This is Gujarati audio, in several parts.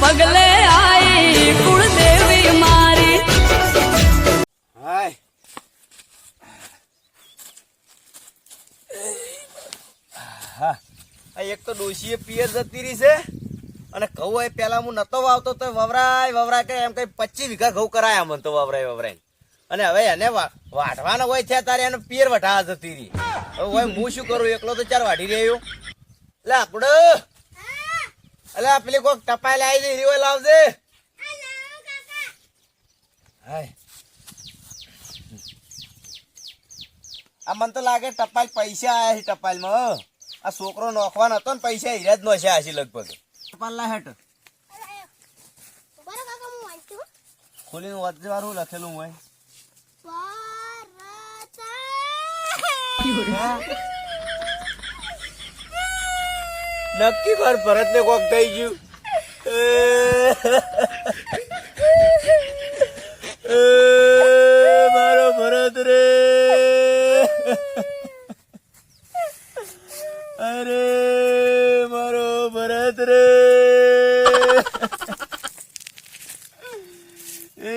પગલે આઈ કુળદેવી મારી. એક તો ડોશીએ પિયર જતી રહી છે. અને ઘઉં એ પેલા હું નતો વાવતો તો વવરાય વવરાય કે એમ કઈ પચીસ વીઘા ઘઉં કરાયા મને તો વવરાય વવરાય. અને હવે એને વાઢવાના હોય છે તારે એને પિયર વઢા જતી રહી. હવે હું શું કરું? એકલો તો ચાર વાઢી રહ્યો. એટલે આપડે આ પેલી કોક ટપાઈ આવી જઈ રીવો લાવજે. આ મને તો લાગે ટપાલ પૈસા આયા છે ટપાલમાં આ છોકરો નોખવાનો હતો ને પૈસા હીરા જ નોખ્યા હશે લગભગ. ટપાલ લા હેઠ. ખોલીને વાંચજે વાળું લખેલું હોય. નક્કી કર ભરત ને કોક થઈ ગયું એ, મારો ભરત રે અરે મારો ભરત રે એ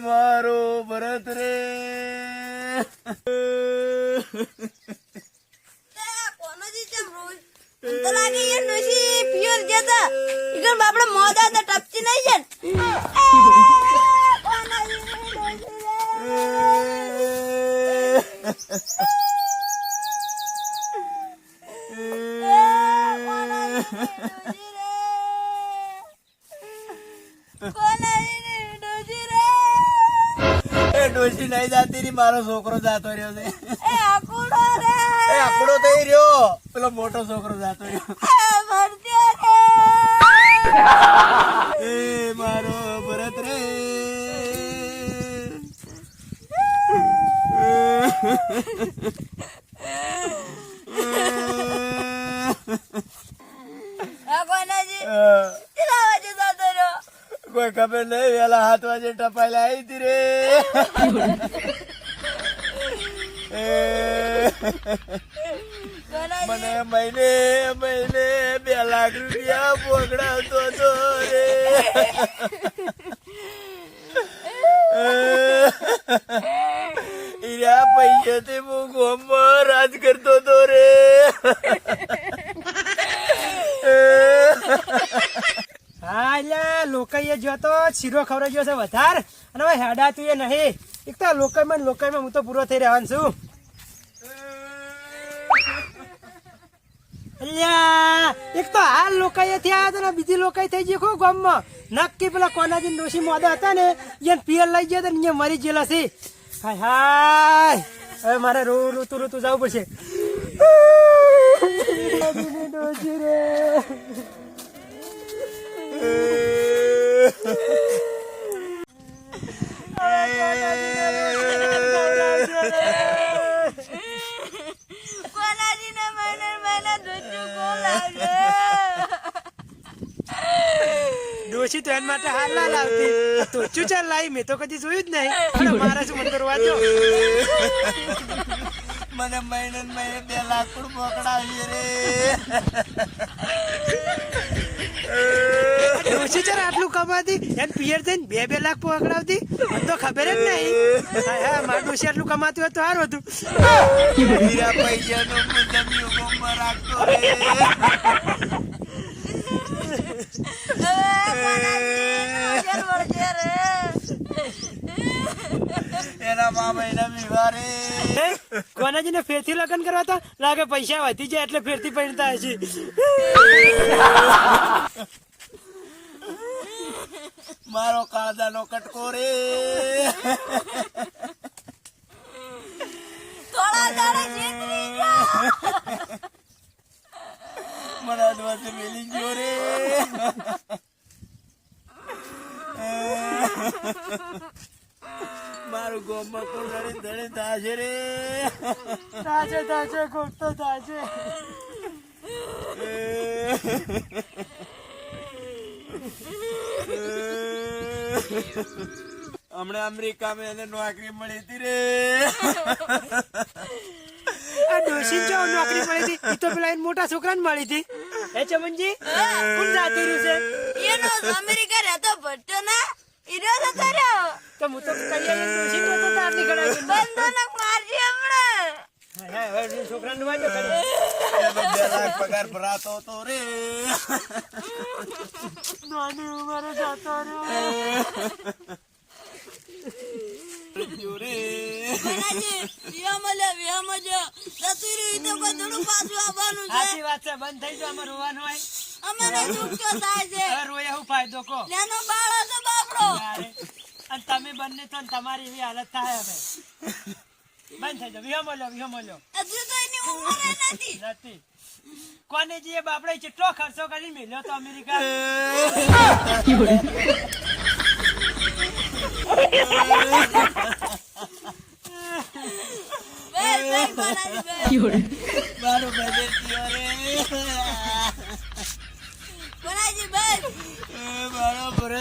મારો ભરત રે કોનોજી ચમ રોજ મને તો લાગે યાર નોશી પ્યોર જતા ઈગર બાપડે મોદા તો ટપચી નહીં છે કોનોજી ડોશી નહીં જાતી રી મારો છોકરો જાતો રહ્યો છે. એ આકુડો રે! એ આકડો થઈ રહ્યો. પેલો મોટો છોકરો જાતો રહ્યો. એ રે! એ મારો ભરત રે. કોનોજી અ, કેટલા વાગે જતો રહ્યો કોઈ ખબર નહીં વેલા હાથ વાજે ટપાઈ આવી હતી રે. મને મહિને મહિને બે લાખ રૂપિયા પોગડાવતો હતો રે. ઈરા પૈસાથી હું ગોમમાં રાજ કરતો હતો રે હા એટલે લોકાઈએ જો તો શીરો ખવડાવી ગયો છે વધાર. અને હવે હેડાતું એ નહીં. એક તો લોકલમાં લોકલમાં હું તો પૂરો થઈ રહેવાનું છું. અલ્યા એક તો હાલ લોકાઈએ થયા હતા ને બીજી લોકાઈ થઈ ગઈ ખો ગામમાં. નક્કી પેલા કોનાજી ડોશી મોદા હતા ને એને પિયર લઈ ગયા હતા ને મરી ગયેલા છે. હાય હાય. હવે મારે રો ઋતુ ઋતુ જવું પડશે. ડોશી રે. ડોશી તો એના માટે હાલ ના લાવતી. તો શું ચાલ લાવી, મેં તો કદી જોયું જ નહીં. અને મારા શું મંદર વાંચો. મને મહિને ને મહિને બે લાખ પણ પકડાવી રે. ડોશી જરા આટલું કમાતી એને પિયર થઈને બે બે લાખ પકડાવતી? મને તો ખબર જ નહીં. હા મારું ડોશી આટલું કમાતું હોય તો સારું હતું. હીરા પૈયાનો હું જમ્યો ગોમમાં રાખતો એના મા મહિના કોનાજી ને ફેરથી લગ્ન કરવા તો લાગે પૈસા વધી જાય એટલે ફેરથી પહેરતા હશે. મારો કાળજાનો કટકો રે. થોડા દાડે જીતરી મને અડવાસે મેલી ગયો રે. મારું ગોમમાં કોણ રડી ધડે તાજે રે. તાજે તાજે ખોટતો તાજે હમણાં અમેરિકામાં એને નોકરી મળી હતી રે. આ ડોશી જો નોકરી મળી હતી તો પેલા એને મોટા છોકરાને મળી હતી. એ ચમનજી કોણ જાતી રહ્યું છે? અમેરિકા રહેતો ભટ્ટો ના ઈરો જતો રહ્યો. તો હું તો કહીએ ડોશી. મારજી હમણાં. હા, હા, હવે છોકરાને વાંચો ખરી. બે લાખ પગાર ભરાતો તો રે. નાની ઉંમરે જતો રહ્યો. તમે બંને તો તમારી એવી હાલત થાય હવે. બંધ થઈ જાવ વિહો મળ્યો વિહો મળ્યો હજુ તો એની ઉંમર નથી. નથી. કોને જે બાપડે કેટલો ખર્ચો કરી મેલ્યો તો અમેરિકા મારો બજેટ થયો રે કોનાજી બેસ મારો રે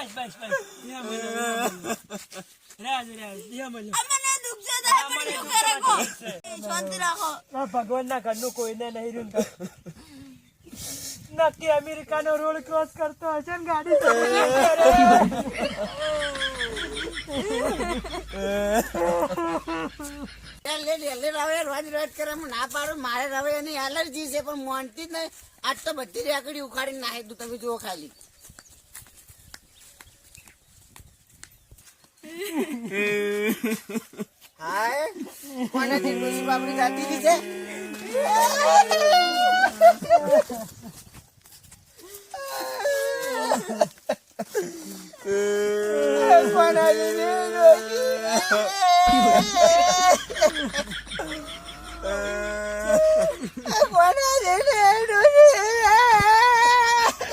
બસ બસ બસ વિહો મળ્યો. રેજ રેજ વિહો મળ્યો. અમને દુઃખ છે તારે પણ શું કરે કો શાંતિ રાખો આ ભગવાનના ઘરનું કોઈને નહીં રહ્યું ને તો. નક્કી અમેરિકાનો રોડ ક્રોસ કરતો હશે ને ગાડી ચલાવી કરે. લે લે લે રવે રોજ રોજ કરે હું ના પાડું મારે રવે એની એલર્જી છે પણ મોનતી જ નહીં આજ તો બધી રેકડી ઉખાડીને નાખી તું તમે જુઓ ખાલી હાય. કોને ડોસી બાપડી ખાતી દી છે?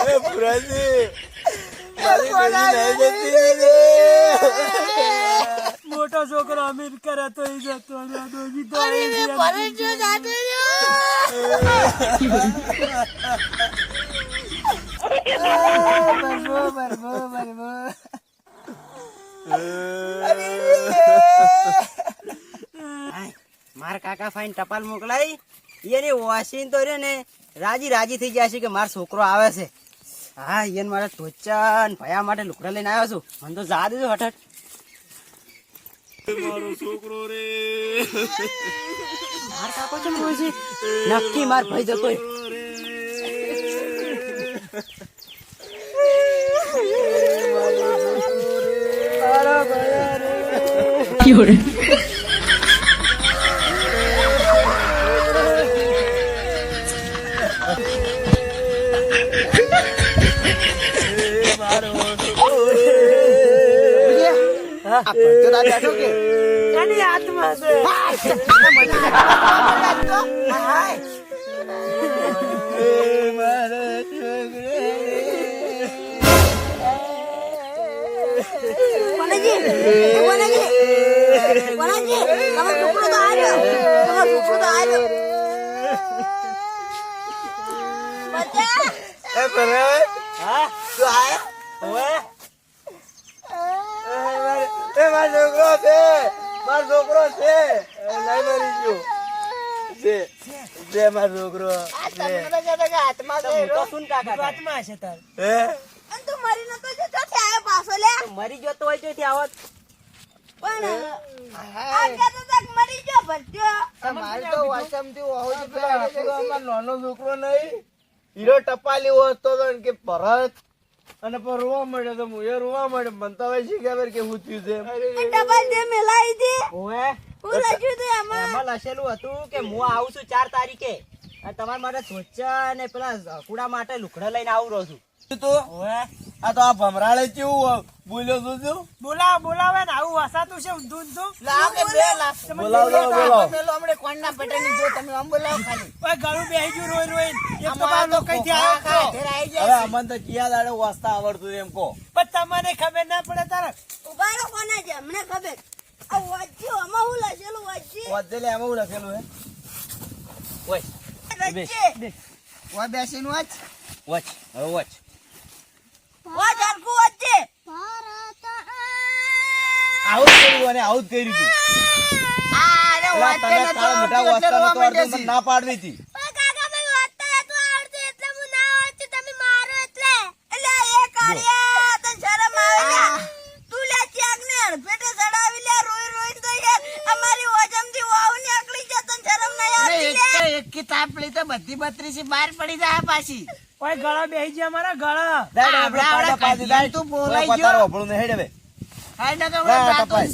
રે મોટો છોકરો અમીર કરે તો એ જતો. તો મારા કાકા ફાઈન ટપાલ મોકલાઈ એને વોશિંગ તો રે ને રાજી રાજી થઈ જશે છે કે મારો છોકરો આવે છે. હા યન મારા ધોચા ને ભયા માટે લુકડા લઈને આવ્યો છું. મને તો જા દેજો હઠટ મારો છોકરો રે. માર કાકો છે છે નક્કી માર ભાઈ જતો હોય. આ ભરતો રાત બેઠો કે એની હાથમાં છે હાય તમારો છોકરો તો છોકરો તો આવ્યો બચ્ચા એ તું મારો છોકરો છે. મારો છોકરો છે. એ નહીં મરી ગયો. છે છે મારો છોકરો કે હાથમાં છે તો તાર. હે? અને તું મરી નતો જતો આવ્યો પાછો લે. મરી ગયો તો હોય તો ત્યાં આવત પણ આ કહેતો તો કે મરી ગયો ભટ્યો મારે તો જ પેલા આપણો અમારો નાનો છોકરો નહીં. હીરો ટપાલી હોતો ને કે ભરત અને પર રોવા મળ્યો તો હું એ રોવા મળ્યો મને તો હવે શીખે ખબર કે હું થયું છે ડબલ જે મેલાઈ હતી ઓએ હું લખ્યું તો એમાં. એમાં લખેલું હતું કે હું આવું છું ચાર તારીખે. અને તમારે મારે ધોચા અને પેલા કુડા માટે લુકડા લઈને આવું રહું છું. તો? આ તો આ ભમરાળે કેવું બોલ્યો છું શું? બોલાવ બોલાવે ને. આવું હસાતું છે ઊંધું ઊંધું. લાવ બે લાવ બોલાવો, બોલાવો. પેલો હમણે કોણના પેટાની જો તમે આમ બોલાવો ખાલી. ઓય ગળું બેહી ગયું રોઈ રોઈ એક તો આમાં બાર તો લોકઈથી ખોખા આવ્યો ઘેર આઈ જાય. અમને તો કિયા દાડે વાસ્તા આવડતું એમ કહો પણ તમને ખબર ના પડે તારે ઉભારો કોને છે અમને ખબર આ વાજ્યો આમાં હું લખેલું વાંચ્યું લે એમાં હું લખેલું હે ઓય વા બેસીને વાંચ વાચ હવે વાચ વાંચ હરખું વચ્ચે આવું જ કર્યું અને આવું જ કર્યું તું ના પાડવી પેલા વાંચતે તને નતો તારા મોટા આવડતું એટલે વાંચતા રોવા નતો આવડતું, માંડ્યા મને છે. ના પાડવી હતી ઓય કાકા ભાઈ વાંચતા કાળિયા તને શરમ આવે લ્યા તું લે ચાક ને અડફેટે ચડાવી લે રોઈ રોઈ તો યાર અમારી ઓજમથી વાવ ને આકડી જા તને શરમ નહીં અરે આવતી એક લે તો એક કી તાપ પડી તો બધી બત્રીસી બહાર પડી જાય પાછી ઓય ગળા બેહી ગયા મારા ગળા દાડ. તું બોલાઈ ગયો. પતારો આપણું નહીં હેડ હવે. ના, ઓલા દાંતો કપાય.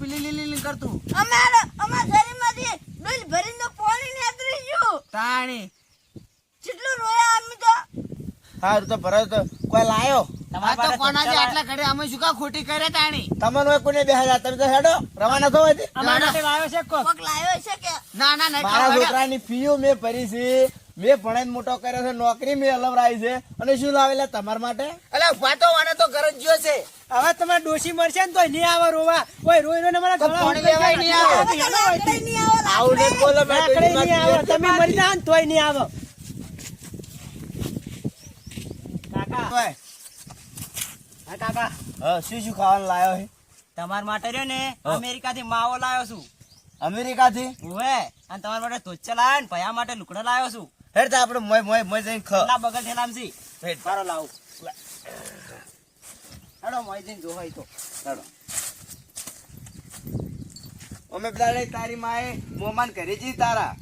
પીલી લીલી લીલી કરતું અમાર અમાર શરીરમાંથી ડોલ ભરીને તો પાણી નીકળી ગયું તાણી કેટલું રોયા અમે તો હારું તો ભરત કોઈ લાયો? આ તો કોનાથી આટલા ઘરે અમે શું કા ખોટી કરે તાણી? તમને હોય કોઈને બેહાડ્યા તમે તો હેડો. રવાના થો અહીંથી. અમારા માટે લાવ્યો છે કોક. કોક લાવ્યો છે કે? ના ના ના મારા છોકરાની ફીઓ મે ભરી છે. મે ભણાઈને મોટો કર્યો છે. નોકરી મેં અલવરાઈ છે. અને શું લાવેલા તમારા માટે? અલા ઊભા તો મને તો ગરજ્યો છે. હવે તમારે ડોશી મળશે ને તો નહીં આવે રોવા. ઓય રોઈ રોઈને મારા તો ગળા લેવાય નહીં આવે. આવો બોલો મેં લાકડી નહીં વાત આવે. તમે મરી જાઓ તોય નહીં આવે કાકા ઓય, હા કાકા. હા, શું શું ખાવાનું લાયો છે તમારા માટે રહ્યો ને હા. અમેરિકા થી માવો લાવ્યો છું. અમેરિકાથી? ઉવે અને તમારા માટે તોચ્ચા લાવ્યો ને ભયા માટે લુકડા લાવ્યો છું. હેડ તો આપણે મોય મોય મોય જઈને ખ. કેટલા બગલ થેલામ છે. હેડ. મારો લાવું. હેડો મોય જઈને જોવાય તો. હેડો અમે પેલા તારી માએ મોમાન કરી જી તારા.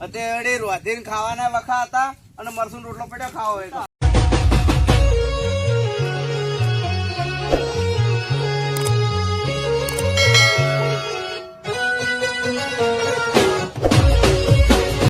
અત્યારે રોધીને ખાવાના વખા હતા અને મરસું રોટલો પડ્યો ખાવો તો?